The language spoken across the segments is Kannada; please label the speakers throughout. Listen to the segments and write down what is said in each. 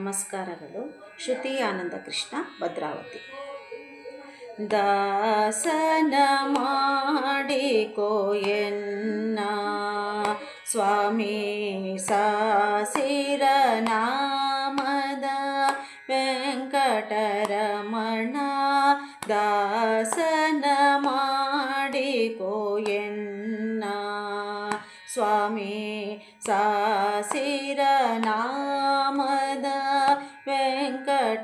Speaker 1: ನಮಸ್ಕಾರಗಳು. ಶ್ರುತಿ ಆನಂದ ಕೃಷ್ಣ, ಭದ್ರಾವತಿ. ದಾಸನ ಮಾಡಿಕೋ ಎನ್ನ ಸ್ವಾಮಿ ಸಾಸಿರ ನಾಮದ ವೆಂಕಟರಮಣ ದಾಸನ ಮಾಡಿಕೋ ಎನ್ನ ಸ್ವಾಮಿ ಸಾಸಿರ ನಾಮದ ವೆಂಕಟರಮಣ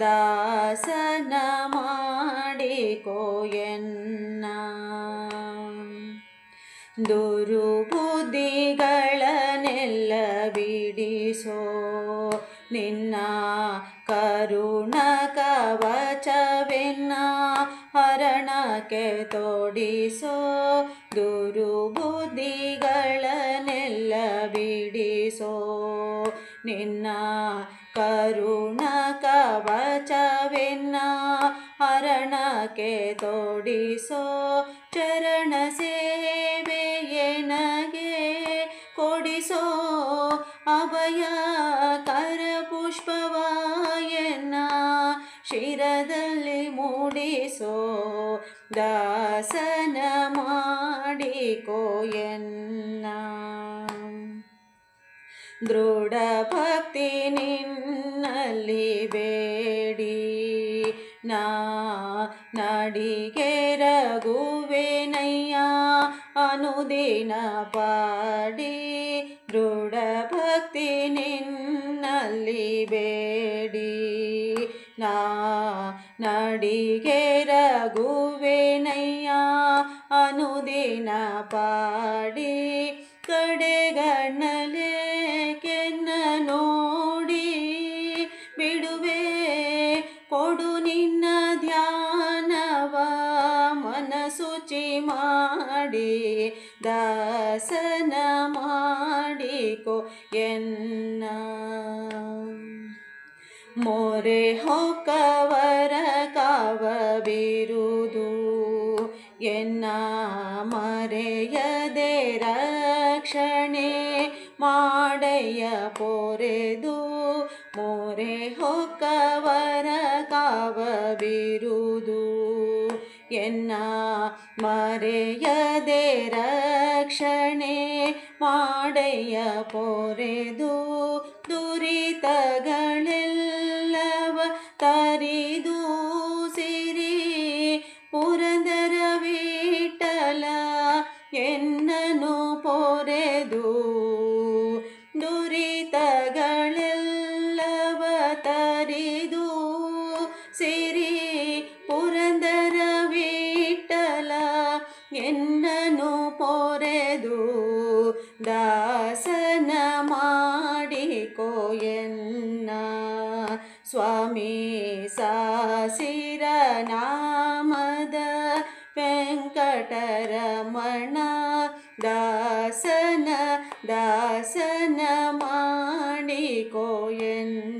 Speaker 1: ದಾಸನ ಮಾಡಿಕೋಯನ್ನ ದುರುಬುದ್ಧಿಗಳನ್ನೆಲ್ಲ ಬಿಡಿಸೋ ನಿನ್ನ ಕರುಣ ಕವಚವೆನ್ನ ಹರಣಕ್ಕೆ ತೋಡಿಸೋ ದುರುಬುದ್ಧಿಗಳನ್ನೆಲ್ಲ ಬಿಡಿಸೋ ನಿನ್ನ ಕರುಣ ಕವಚವೆನ್ನ ಹರಣಕ್ಕೆ ತೋಡಿಸೋ ಚರಣ ಸೇವೆಯನಗೆ ಕೊಡಿಸೋ ಅಭಯ ಕರ ಪುಷ್ಪವಾಯನ್ನ ಶಿರದಲ್ಲಿ ಮೂಡಿಸೋ ದಾಸನ ಮಾಡಿಕೋ ಎನ್ನ. ದೃಢ ಭಕ್ತಿ ನಿನ್ನಲ್ಲಿ ಬೇಡಿ. ನಾ ನಡಿಗೆ ರಗುವೆನಯ್ಯ ಅನುದಿನ ಪಾಡಿ. ದೃಢ ಭಕ್ತಿ ನಿನ್ನಲ್ಲಿ ಬೇಡಿ. ನಾ ನಡಿಗೆ ರಗುವೆನಯ್ಯ ಅನುದಿನ ಪಾಡಿ. ಮಾಡಿ, ದಾಸನ ಮಾಡಿಕೋ ಎನ್ನ. ಮೊರೆ ಹೊಕ್ಕವರ ಕಾವ ಎನ್ನ ಮರೆಯದೆ ರಕ್ಷಣೆ ಮಾಡಯ್ಯ ಪೊರೆದು, ಮೊರೆ ಹೊಕ್ಕವರ ಕಾವ ಎನ್ನ ಮರೆಯದೆ ರಕ್ಷಣೆ ಮಾಡಯ್ಯ ಪೊರೆದು ದುರಿತಗಳೆಲ್ಲವ ಎನ್ನನು ಪೊರೆದು ದಾಸನ ಮಾಡಿಕೋ ಎನ್ನ. ಸ್ವಾಮಿ ಸಾಸಿರ ನಾಮದ ವೆಂಕಟರಮಣ ದಾಸನ ದಾಸನ ಮಾಡಿಕೋ ಎನ್ನ.